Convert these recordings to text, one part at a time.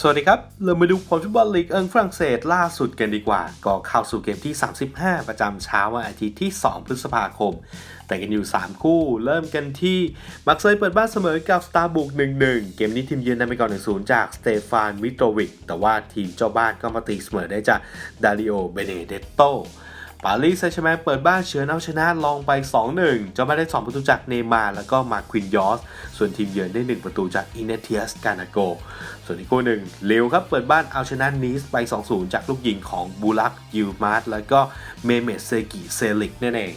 สวัสดีครับ เรามาดูผลฟุตบอลลีกเอิงฝรั่งเศสล่าสุดกันดีกว่า ก็เข้าสู่เกมที่ 35 ประจำเช้าวันอาทิตย์ที่ 2 พฤษภาคม แต่กันอยู่ 3 คู่ เริ่มกันที่ มักเซยเปิดบ้านเสมอกับสตาร์บุก 1-1 เกมนี้ทีมเยือนนำไปก่อน 1-0 จากสเตฟานมิโตวิก แต่ว่าทีมเจ้าบ้านก็มาตีเสมอได้จากดาริโอ เบเนเดตโต ปารีสแซงต์แชร์แมงเปิดบ้านเฉือนเอาชนะลองไป 2-1เจ้าบ้านได้ 2 ประตูจากเนย์มาร์แล้วก็มาควินยอส ส่วนทีมเยือนได้ 1 ประตูจากอินเนเทียสกานาโก ส่วนอีกคู่หนึ่งเลวครับเปิดบ้านเอาชนะนีสไป 2-0 จากลูกยิงของบูลักยูมาร์แล้วก็เมเมตเซกิเซลิกนั่นเอง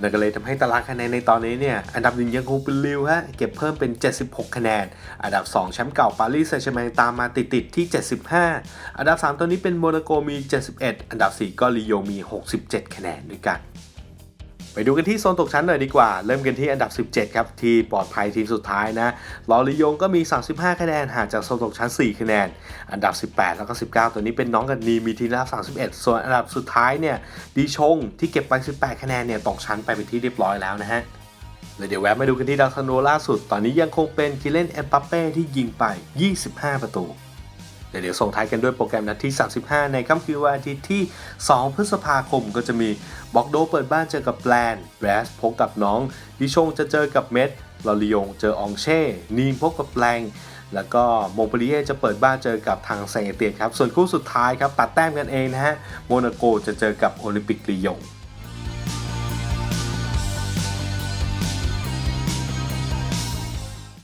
นั่นก็เลยทำให้ตารางคะแนนในตอนนี้เนี่ยอันดับหนึ่งยังคงเป็นลิวฮะเก็บเพิ่มเป็น 76 คะแนน อันดับ 2 แชมป์เก่าปารีสแซงต์แชร์แมงตามมาติดๆที่ 75 อันดับ 3 ตอนนี้เป็นโมนาโกมี 71 อันดับ 4 ก็ลีโยมี 67 คะแนนด้วยกัน ไปดูกันที่โซนตกชั้นหน่อยดีกว่า เริ่มกันที่อันดับ 17 ครับ ที่ปลอดภัยทีมสุดท้ายนะลอริยงก็มี 35 คะแนนห่างจากโซนตกชั้น 4 คะแนน อันดับ 18 แล้วก็ 19 ตัวนี้เป็นน้องกันนีมีทีละ31 ส่วนอันดับสุดท้ายเนี่ยดีชงที่เก็บไป 18 คะแนนเนี่ยตกชั้นไปเป็นที่เรียบร้อยแล้วนะฮะแล้วเดี๋ยวแวะมาดูกันที่ดาวซันโนล่าสุด ตอนนี้ยังคงเป็นคิเลนเอ็มปัปเป้ที่ยิงไป 25 ประตู เดี๋ยวส่งท้ายกันด้วยโปรแกรมนัดที่ 35 ในค่ำคืนวันอาทิตย์ที่ 2 พฤษภาคมก็จะมีบ็อกโดเปิดบ้านเจอกับแบรนด์แบรสพบกับน้องดิชงจะเจอกับเม็ดลอริยงเจอองเช่ นีมพบกับแรงแล้วก็โมเปลียจะเปิดบ้านเจอกับทางเซเตียครับ ส่วนคู่สุดท้ายครับ ตัดแต้มกันเองนะฮะ โมนาโกจะเจอกับโอลิมปิกลียง